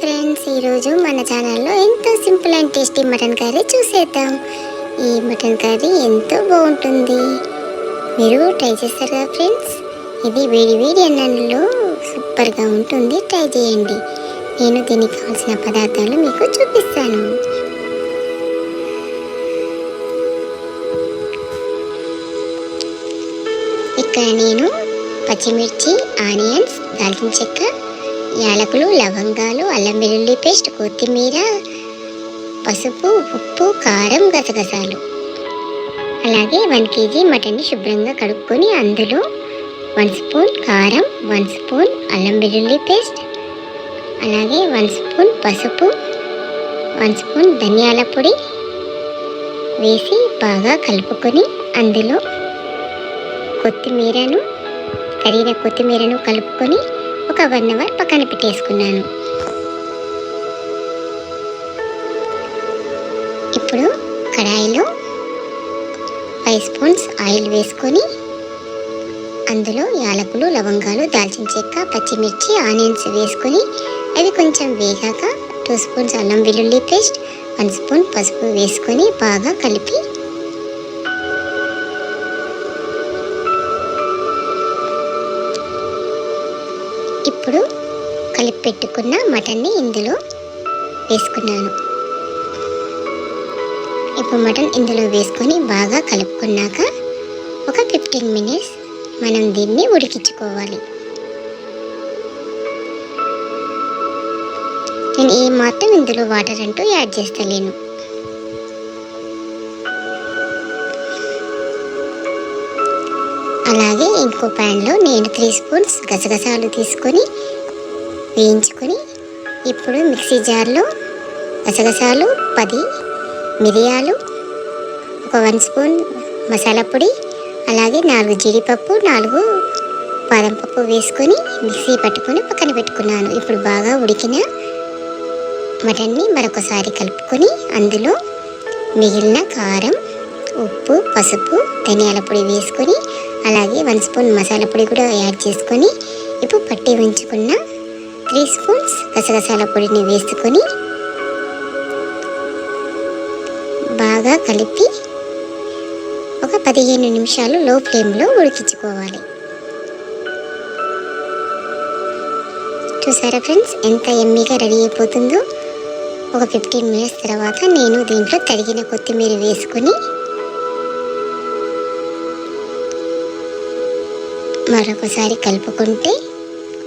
Friends ఈరోజు మన ఛానల్లో ఎంతో simple and tasty mutton curry చూసేద్దాం. ఈ మటన్ కర్రీ ఎంతో బాగుంటుంది. మీరు ట్రై చేస్తారు కదా ఫ్రెండ్స్? ఇది వేడి వేడి అన్నంలో సూపర్గా ఉంటుంది. ట్రై చేయండి. నేను దీనికి కావాల్సిన పదార్థాలు మీకు చూపిస్తాను. ఇక్కడ నేను పచ్చిమిర్చి ఆనియన్స్ దాల్చిన చెక్క యాలకులు లవంగాలు అల్లం వెల్లుల్లి పేస్ట్ కొత్తిమీర పసుపు ఉప్పు కారం గసగసాలు. అలాగే వన్ కేజీ మటన్ని శుభ్రంగా కడుక్కొని అందులో వన్ స్పూన్ కారం వన్ స్పూన్ అల్లం వెల్లుల్లి పేస్ట్ అలాగే వన్ స్పూన్ పసుపు వన్ స్పూన్ ధనియాల పొడి వేసి బాగా కలుపుకొని అందులో కొత్తిమీరను కరిగిన కొత్తిమీరను కలుపుకొని ఒక వన్ అవర్ పక్కన ఇప్పుడు కడాయిలో ఫైవ్ స్పూన్స్ ఆయిల్ వేసుకొని అందులో యాలకులు లవంగాలు దాల్చిన చెక్క పచ్చిమిర్చి ఆనియన్స్ వేసుకొని అవి కొంచెం వేగాక టూ స్పూన్స్ అల్లం వెల్లుల్లి పేస్ట్ వన్ స్పూన్ పసుపు వేసుకొని బాగా కలిపి ఇప్పుడు కలిపి పెట్టుకున్న మటన్ని ఇందులో వేసుకున్నాను. ఇప్పుడు మటన్ ఇందులో వేసుకొని బాగా కలుపుకున్నాక ఒక ఫిఫ్టీన్ మినిట్స్ మనం దీన్ని ఉడికించుకోవాలి. నేను ఏ మాత్రం ఇందులో వాటర్ అంటూ యాడ్ చేస్తలేను. అలాగే ఇంకో ప్యాన్లో నేను త్రీ స్పూన్స్ గసగసాలు తీసుకొని వేయించుకొని ఇప్పుడు మిక్సీ జార్లో గసగసాలు పది మిరియాలు ఒక వన్ స్పూన్ మసాలా పొడి అలాగే నాలుగు జీడిపప్పు నాలుగు బాదం పప్పు వేసుకొని మిక్సీ పట్టుకొని పక్కన పెట్టుకున్నాను. ఇప్పుడు బాగా ఉడికిన మటన్ని మరొకసారి కలుపుకొని అందులో మిగిలిన కారం ఉప్పు పసుపు ధనియాల పొడి వేసుకొని అలాగే వన్ స్పూన్ మసాలా పొడి కూడా యాడ్ చేసుకొని ఇప్పుడు పట్టి ఉంచుకున్న త్రీ స్పూన్స్ గసగసాల పొడిని వేసుకొని బాగా కలిపి ఒక పదిహేను నిమిషాలు లో ఫ్లేమ్లో ఉడికించుకోవాలి. చూసారా ఫ్రెండ్స్ ఎంత ఎమ్మీగా రెడీ అయిపోతుందో? ఒక ఫిఫ్టీన్ మినిట్స్ తర్వాత నేను దీంట్లో తరిగిన కొత్తిమీర వేసుకొని మరొకసారి కలుపుకుంటే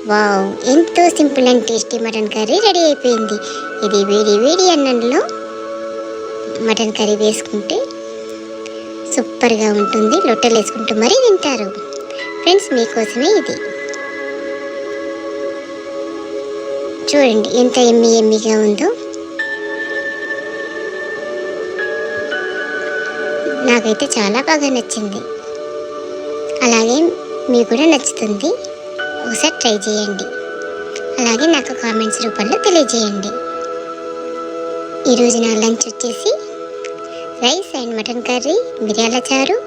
వావ్ ఎంతో simple and tasty mutton curry ready అయిపోయింది. ఇది వేడి వేడి అన్నంలో మటన్ కర్రీ వేసుకుంటే సూపర్గా ఉంటుంది. లొట్టలు వేసుకుంటూ మరీ తింటారు. ఫ్రెండ్స్ మీకోసమే ఇది. చూడండి ఎంత ఎమ్మి ఎమ్మిగా ఉందో. నాకైతే చాలా బాగా నచ్చింది. అలాగే మీకు కూడా నచ్చుతుంది. ఒకసారి ట్రై చేయండి. అలాగే నాకు కామెంట్స్ రూపంలో తెలియజేయండి. ఈరోజు నా లంచ్ వచ్చేసి రైస్ అండ్ మటన్ కర్రీ మిరియాల చారు